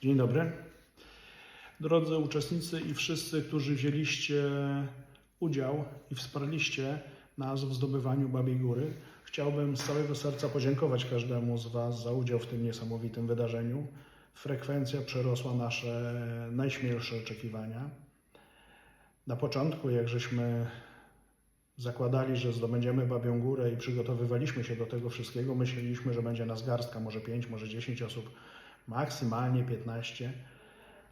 Dzień dobry. Drodzy uczestnicy i wszyscy, którzy wzięliście udział i wsparliście nas w zdobywaniu Babiej Góry, chciałbym z całego serca podziękować każdemu z Was za udział w tym niesamowitym wydarzeniu. Frekwencja przerosła nasze najśmielsze oczekiwania. Na początku, jak żeśmy zakładali, że zdobędziemy Babią Górę i przygotowywaliśmy się do tego wszystkiego, myśleliśmy, że będzie nas garstka, może 5, może 10 osób, maksymalnie 15,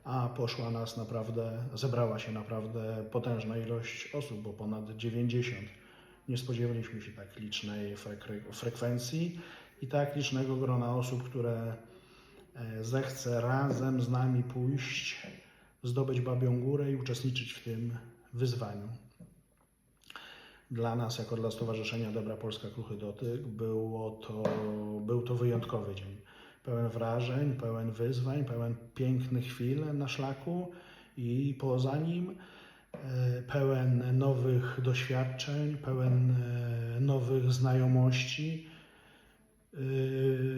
a poszła nas naprawdę, zebrała się naprawdę potężna ilość osób, bo ponad 90. Nie spodziewaliśmy się tak licznej frekwe- frekwencji i tak licznego grona osób, które e, zechce razem z nami pójść, zdobyć Babią Górę i uczestniczyć w tym wyzwaniu. Dla nas, jako dla Stowarzyszenia Dobra Polska Kruchy Dotyk, było to, był to wyjątkowy dzień. Pełen wrażeń, pełen wyzwań, pełen pięknych chwil na szlaku i poza nim, e, pełen nowych doświadczeń, pełen e, nowych znajomości. E,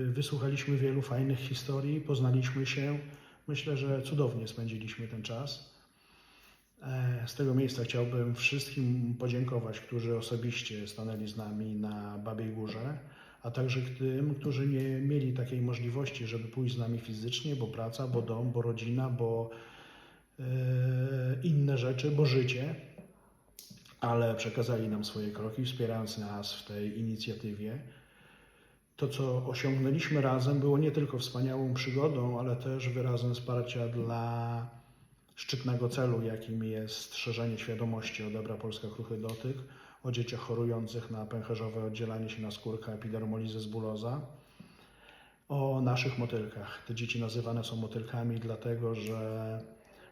Wysłuchaliśmy wielu fajnych historii, poznaliśmy się. Myślę, że cudownie spędziliśmy ten czas. Z tego miejsca chciałbym wszystkim podziękować, którzy osobiście stanęli z nami na Babiej Górze, a także tym, którzy nie mieli takiej możliwości, żeby pójść z nami fizycznie, bo praca, bo dom, bo rodzina, bo e, inne rzeczy, bo życie, ale przekazali nam swoje kroki, wspierając nas w tej inicjatywie. To, co osiągnęliśmy razem, było nie tylko wspaniałą przygodą, ale też wyrazem wsparcia dla szczytnego celu, jakim jest szerzenie świadomości o dobra Polska Kruchy Dotyk, o dzieciach chorujących na pęcherzowe oddzielanie się na skórka epidermolizę buloza, o naszych motylkach. Te dzieci nazywane są motylkami, dlatego że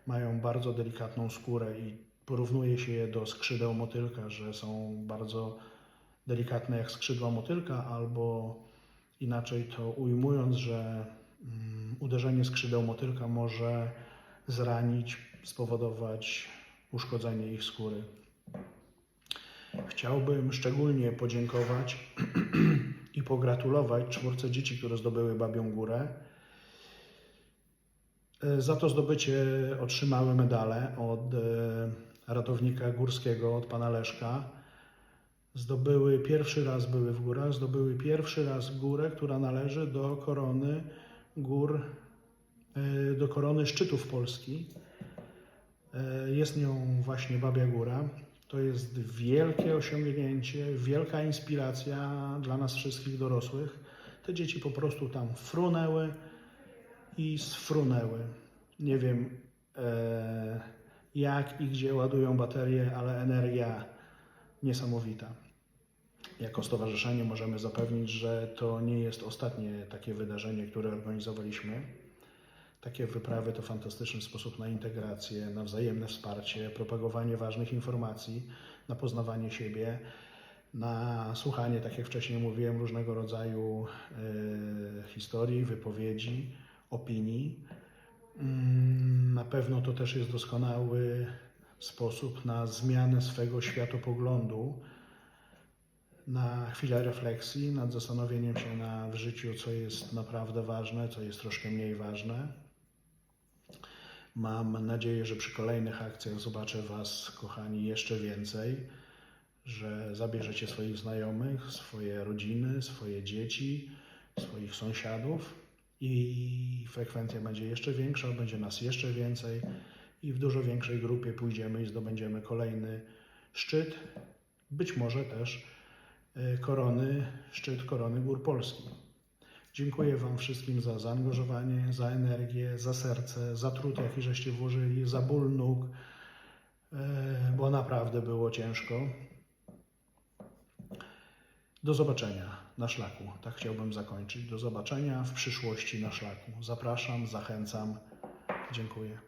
mają bardzo delikatną skórę i porównuje się je do skrzydeł motylka, że są bardzo delikatne jak skrzydła motylka, albo inaczej to ujmując, że mm, uderzenie skrzydeł motylka może zranić, spowodować uszkodzenie ich skóry. Chciałbym szczególnie podziękować i pogratulować czwórce dzieci, które zdobyły Babią Górę. E, Za to zdobycie otrzymały medale od e, ratownika górskiego, od pana Leszka. Zdobyły pierwszy raz, były w górach, zdobyły pierwszy raz górę, która należy do korony gór do korony szczytów Polski. E, Jest nią właśnie Babia Góra. To jest wielkie osiągnięcie, wielka inspiracja dla nas wszystkich dorosłych. Te dzieci po prostu tam frunęły i sfrunęły. Nie wiem e, jak i gdzie ładują baterie, ale energia niesamowita. Jako stowarzyszenie możemy zapewnić, że to nie jest ostatnie takie wydarzenie, które organizowaliśmy. Takie wyprawy to fantastyczny sposób na integrację, na wzajemne wsparcie, propagowanie ważnych informacji, na poznawanie siebie, na słuchanie, tak jak wcześniej mówiłem, różnego rodzaju e, historii, wypowiedzi, opinii. Mm, Na pewno to też jest doskonały sposób na zmianę swego światopoglądu, na chwilę refleksji nad zastanowieniem się na, w życiu, co jest naprawdę ważne, co jest troszkę mniej ważne. Mam nadzieję, że przy kolejnych akcjach zobaczę Was, kochani, jeszcze więcej, że zabierzecie swoich znajomych, swoje rodziny, swoje dzieci, swoich sąsiadów i frekwencja będzie jeszcze większa, będzie nas jeszcze więcej i w dużo większej grupie pójdziemy i zdobędziemy kolejny szczyt, być może też e, korony, szczyt korony Gór Polski. Dziękuję Wam wszystkim za zaangażowanie, za energię, za serce, za trud, jaki żeście włożyli, za ból nóg, e, bo naprawdę było ciężko. Do zobaczenia na szlaku. Tak chciałbym zakończyć. Do zobaczenia w przyszłości na szlaku. Zapraszam, zachęcam. Dziękuję.